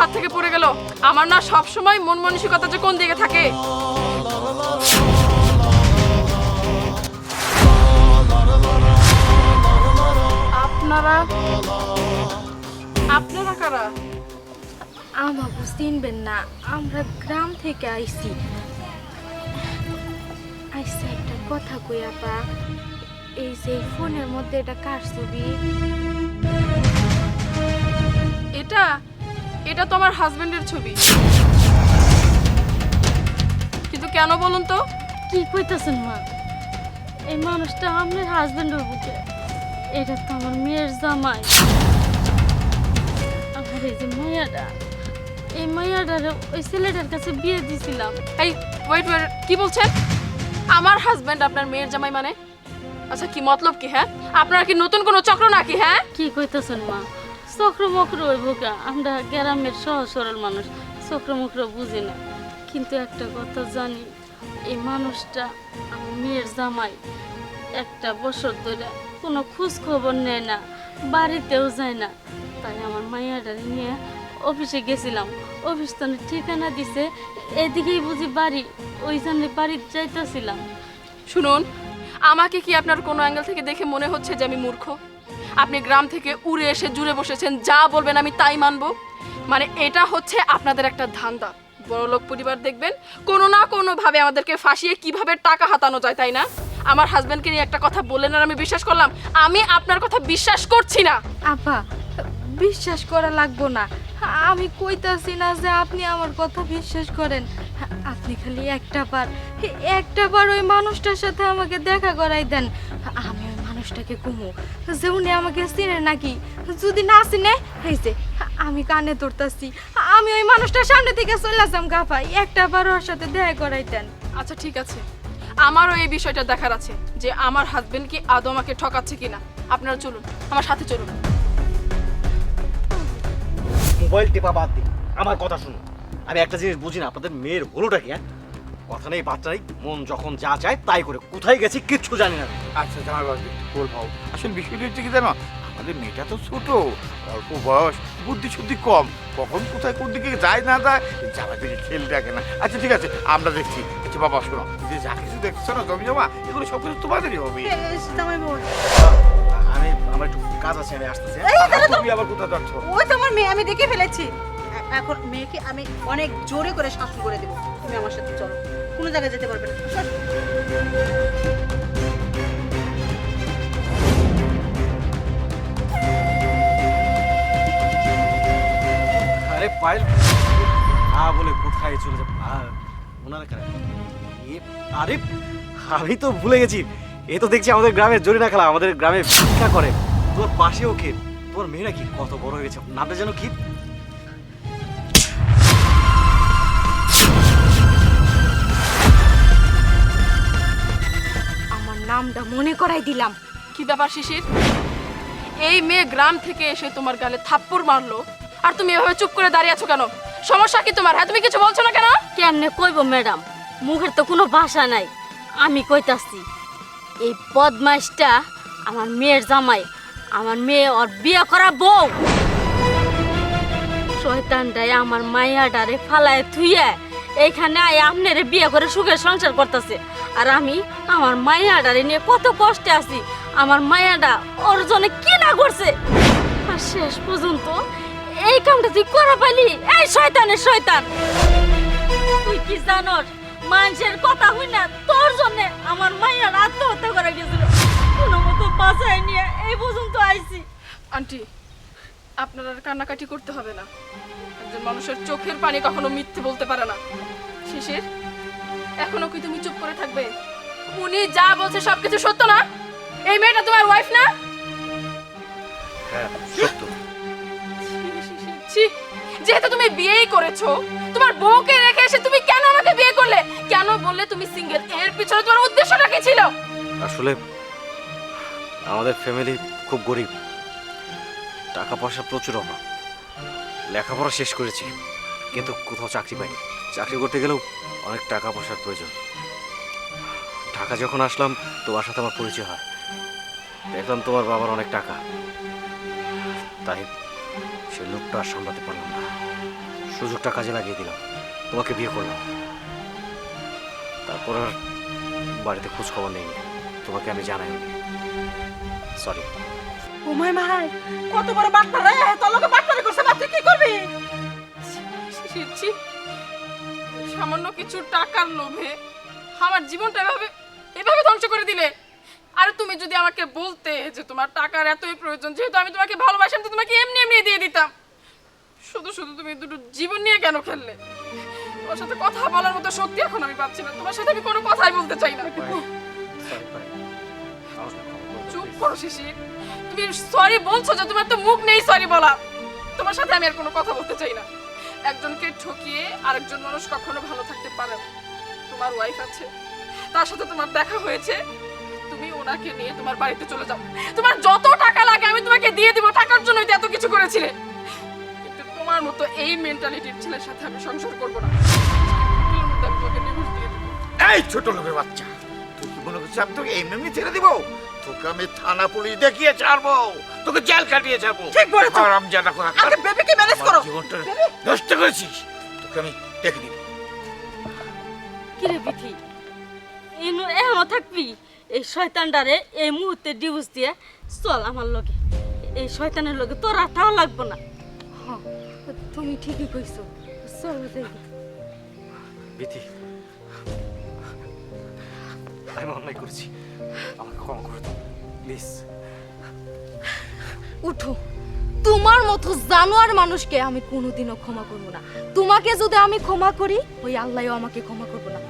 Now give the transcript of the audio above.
হাত থেকে পড়ে গেল। আমার না সব সময় মন মানসিকতা যে কোন দিকে থাকে। আপনারা? আপনারা কারা? আমাকে চিনবেন না আমরা গ্রাম থেকে আইছি। আইসা একটা কথা কই আপা। এই যে ফোনের মধ্যে এটা কার ছবি? এটা? এটা তো আমার হাজবেন্ডের ছবি। কিন্তু কেন বলুন তো? কি কইতাছেন মা? এই মানুষটা আপনার হাজবেন্ডের বুকে এটা তো আমার মেয়ের জামাই। আমার এই যে মাইয়াটা এই মাইয়াটারে ওই ছেলেটার কাছে বিয়ে দিছিলাম। এই ওয়েট ওয়েট কি বলছেন? আমার হাজবেন্ড আপনার মেয়ের জামাই মানে? আচ্ছা কি মতলব কি হ্যাঁ? আপনার কি নতুন কোনো চক্র নাকি হ্যাঁ? কি কইতাছেন মা? চক্র মক্র ওই বোকা আমরা গ্রামের সহজ সরল মানুষ চক্র মক্র বুঝি না। কিন্তু একটা কথা জানি, এই মানুষটা মেয়ের জামাই একটা বছর ধরে কোনো খোঁজ খবর নেয় না, বাড়িতেও যায় না। তাই আমার মাইয়াটারে নিয়ে অফিসে গেছিলাম। অফিস তো ঠিকানা দিছে, এদিকেই বুঝি বাড়ি, ওই জন্য বাড়িতে যাইতেছিলাম। শুনুন, আমাকে কি আপনার কোনো অ্যাঙ্গেল থেকে দেখে মনে হচ্ছে যে আমি মূর্খ? আপনি গ্রাম থেকে উড়ে এসে জুড়ে বসেছেন, যা বলবেন আমি তাই মানবো। মানে এটা হচ্ছে আপনাদের একটা ধান্দা। বড়লোক পরিবার দেখবেন, কোনো না কোনোভাবে আমাদেরকে ফাঁসিয়ে কীভাবে টাকা হাতানো যায়, তাই না? আমার হাজব্যান্ডকে নিয়ে একটা কথা বললেন আর আমি বিশ্বাস করলাম। আমি আপনার কথা বিশ্বাস করছি না। আপা, বিশ্বাস করা লাগবো না। আমি কইতাছি না যে আপনি আমার কথা বিশ্বাস করেন। আপনি খালি একটা বার একটা বার ওই মানুষটার সাথে আমাকে দেখা করাই দেন। আমি মানুষটাকে কুমু। যে উনি আমাকে চিনে নাকি? যদি না চিনে এই যে আমি কানে ধরতাছি। আমি ওই মানুষটার সামনে থেকে চলে আসলাম গাফাই একটা বার ওর সাথে দেখা করাই দেন আচ্ছা ঠিক আছে। আমারও এই বিষয়টা দেখার আছে যে আমার হাজবেন্ড কি আদৌ আমাকে ঠকাচ্ছে কিনা। আপনারা চলুন আমার সাথে চলুন। মোবাইল টেপা বাদ দিন। আমার কথা শুনুন। আমি একটা জিনিস বুঝি না আপনাদের মেয়ের হলোটা কি হ্যাঁ? কথা নেই বার্তা নেই মন যখন যা চায় তাই করে। কোথায় গেছি কিচ্ছু জানি না। আচ্ছা জামাই বাবু বল ভাও আসলে বিষয়টা হচ্ছে কি জানো? আমাদের মেয়েটা তো ছোট অল্প বয়স বুদ্ধি শুদ্ধি কম। কখন কোথায় কোন দিকে যায় না যায় জামাই দিকে খেল দেখে না। আচ্ছা ঠিক আছে আমরা দেখছি। আচ্ছা বাবা শোনো যে যা কিছু দেখছ না জমি জমা এগুলো সব কিছু তোমাদেরই হবে। আমি আমার একটু কাজ আছে আমি আসতেছি? তুমি আবার কোথায় যাচ্ছ? ওই তো আমার মেয়ে আমি দেখে ফেলেছি। এখন মেয়েকে আমি অনেক জোরে করে শাসন করে দেবো। তুমি আমার সাথে চলো। কোনো জায়গায় যেতে পারবে না। আরে পাইল হ্যাঁ বলে কোথায় চলে যাবে? ওনারা আরে, আমি তো ভুলে গেছি। এ তো দেখছি আমাদের গ্রামের জরিনা খেলা আমাদের গ্রামে ভিক্ষা করে। তোর পাশেও কে তোর মেয়েরা কি কত বড় হয়ে গেছে? নামটা যেন কি? নামটা মনে করাই দিলাম। কি ব্যাপার শিশির? এই মেয়ে গ্রাম থেকে এসে তোমার গালে থাপ্পড় মারলো আর তুমি এভাবে চুপ করে দাঁড়িয়ে আছো কেন? সমস্যা কি তোমার? হ্যাঁ তুমি কিছু বলছো না কেন? কেমনে কইব ম্যাডাম? মুখের তো কোনো ভাষা নাই। আমি কইতাছি এই বদমাইশটা আমার মেয়ের জামাই আমার মেয়ে ওর বিয়ে করা বউ। শয়তানটাই আমার মাইয়াডারে ফালায় থুইয়ে এইখানে আয় আমনেরে বিয়ে করে সুখে সংসার করতেছে। আর আমি আমার মাইয়াডারে নিয়ে কত কষ্টে আছি। আমার মায়াডা ওর জন্য কি না করছে? আর শেষ পর্যন্ত এই কামটা তুই করা পাইলি? এই শয়তানের শয়তান! তুই কি জানোস, মানুষের কথা হই না তোর জন্য আমার মাইয়ার আত্মহত্যা করা গেছিল। কোনো মতো বাসায় নিয়ে এই পর্যন্ত আইছি। আন্টি, আপনার আর কান্নাকাটি করতে হবে না। একজন মানুষের চোখের পানি কখনো মিথ্যে বলতে পারে না। শিশির এখনও কি তুমি চুপ করে থাকবে? উনি যা বলছে সবকিছু সত্য না? এই মেয়েটা তোমার ওয়াইফ না? হ্যাঁ সত্য। ছি। যেহেতু তুমি বিয়েই করেছ তোমার বউকে রেখে এসে তুমি কেন আমাকে বিয়ে করলে? কেন বললে তুমি সিঙ্গেল এর পিছনে তোমার উদ্দেশ্যটা কি ছিল? আসলে আমাদের ফ্যামিলি খুব গরিব। টাকা পয়সা প্রচুর অভাব। লেখাপড়া শেষ করেছি কিন্তু কোথাও চাকরি পাইনি। চাকরি করতে গেলেও অনেক টাকা পয়সার প্রয়োজন। ঢাকা যখন আসলাম, তোমার সাথে আমার পরিচয় হয়। দেখলাম তোমার বাবার অনেক টাকা। তাই সে লোকটা আর সামলাতে পারলাম না। সুযোগটা কাজে লাগিয়ে দিলাম। তোমাকে বিয়ে করলাম। তারপর আর বাড়িতে খোঁজ খবর নেই তোমাকে আমি জানাই সরি ও মাই মাই কত বড় বাটপার রে তোর লোকে করছে তুই কি করবি। সামান্য কিছু টাকার লোভে আমার জীবনটা এভাবে এভাবে ধ্বংস করে দিলে। আর তুমি যদি আমাকে বলতে যে তোমার টাকার এতই প্রয়োজন যেহেতু আমি তোমাকে ভালোবাসি আমি তো তোমাকে এমনি এমনি দিয়ে দিতাম। শুধু শুধু তুমি দুটো জীবন নিয়ে কেন খেললে? তোমার সাথে কথা বলার মতো শক্তি এখন আমি পাচ্ছি না। তোমার সাথে আমি কোনো কথাই বলতে চাই না। চুপ করো শিশির। তুমি সরি বলছো যে তোমার তো মুখ নেই সরি বলা। তোমার সাথে আমি আর কোনো কথা বলতে চাই না। একজনকে ঠকিয়ে আরেকজন মানুষ কখনো ভালো থাকতে পারে না। তোমার ওয়াইফ আছে। তার সাথে তোমার দেখা হয়েছে। তুমি ওনাকে নিয়ে তোমার বাড়িতে চলে যাও। তোমার যত টাকা লাগে আমি তোমাকে দিয়ে দিব। টাকার জন্যই এত কিছু করেছিলে। কিন্তু তোমার মতো এই মেন্টালিটির ছেলের সাথে আমি সংসার করব না। এই ছোট লোকের বাচ্চা। কি আমি তোকে এমনি এমনি ছেড়ে দিব? তোকে আমি থানা পুলিশ দেখিয়ে ছাড়বো। তোকে জেল কাটিয়ে ছাড়বো। ঠিক বলেছ। আরাম জানা করা আগে বেবিকে ম্যানেজ করো। জীবনটা নষ্ট করেছিস। তোকে আমি দেখে দিব কিরে বিথি? ইনু এমন থাকবি? এই শয়তানটারে এই মুহূর্তে ডিভোর্স দিয়ে চল আমার লগে। এই শয়তানের লগে তোর আর তাও লাগবো না। তুমি ঠিকই কইছো। চলো দেখি। বিথি আমি অন্যায় করেছি। আমাকে ক্ষমা করে দাও প্লিজ। উঠো। তোমার মতো জানোয়ার মানুষকে আমি কোনোদিনও ক্ষমা করব না। তোমাকে যদি আমি ক্ষমা করি ওই আল্লাহও আমাকে ক্ষমা করব না।